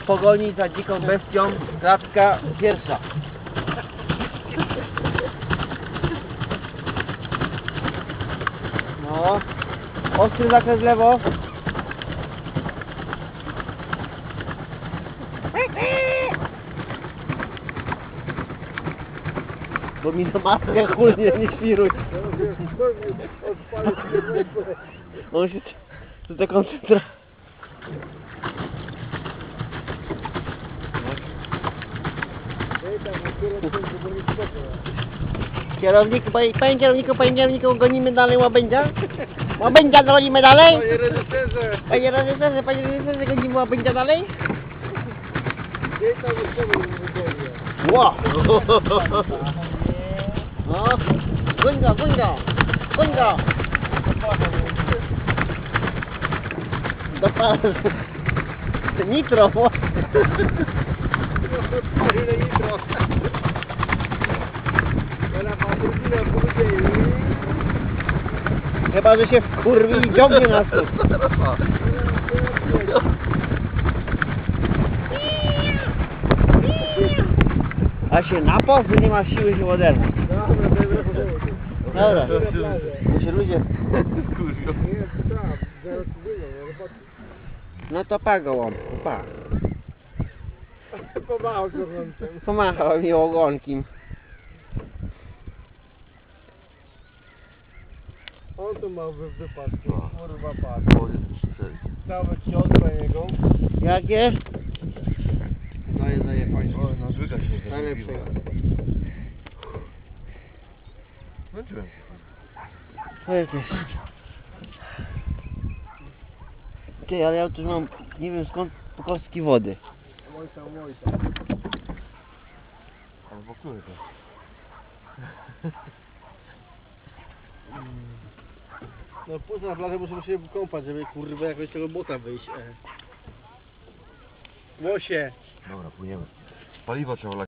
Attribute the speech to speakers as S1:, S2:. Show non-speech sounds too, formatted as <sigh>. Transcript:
S1: W pogoni za dziką bestią, kratka pierwsza. No, ostry zakres w lewo. Bo mi na maskę chulnie nie świruj. On się tutaj koncentruje. Kierownik, panie, panie kierowniku, panie kierowniku, gonimy dalej łabędzia? Łabędzia gonimy dalej?
S2: Panie reżyserze,
S1: Panie reżyserze, panie reżyserze, gonimy łabędzia dalej?
S2: gdzie tam?
S1: Ło! No, goń go, goń go, goń go! Dopal. Nitro,
S2: Ile nitro? Teraz pan turbinę powiedzieli.
S1: Chyba, że się wkurwi i ciągnie nas tu. A się napał, że nie ma siły się oderwać.
S2: Dobra, to jest
S1: Dobra. Bo się ludzie... No to pa go łom, pa.
S2: Pomachał gorącym.
S1: Pomachał mi ogonkiem.
S2: On tu ma wy, wypadki, kurwa patrz. Cały cios na niego.
S1: Jakie?
S2: Daje, daje fajnie.
S3: O, no zwyka się.
S2: Najlepszego.
S3: Zmęczyłem się.
S1: To jest też. Ty, ale ja tu mam, nie wiem skąd, kostki wody.
S2: Mojca, mojca.
S3: Albo który to? <laughs>
S2: No później na plażę muszę się kąpać, żeby kurwa jakoś z tego bota wyjść. E. Łosie.
S3: Dobra, płyniemy. Paliwo trzeba lać.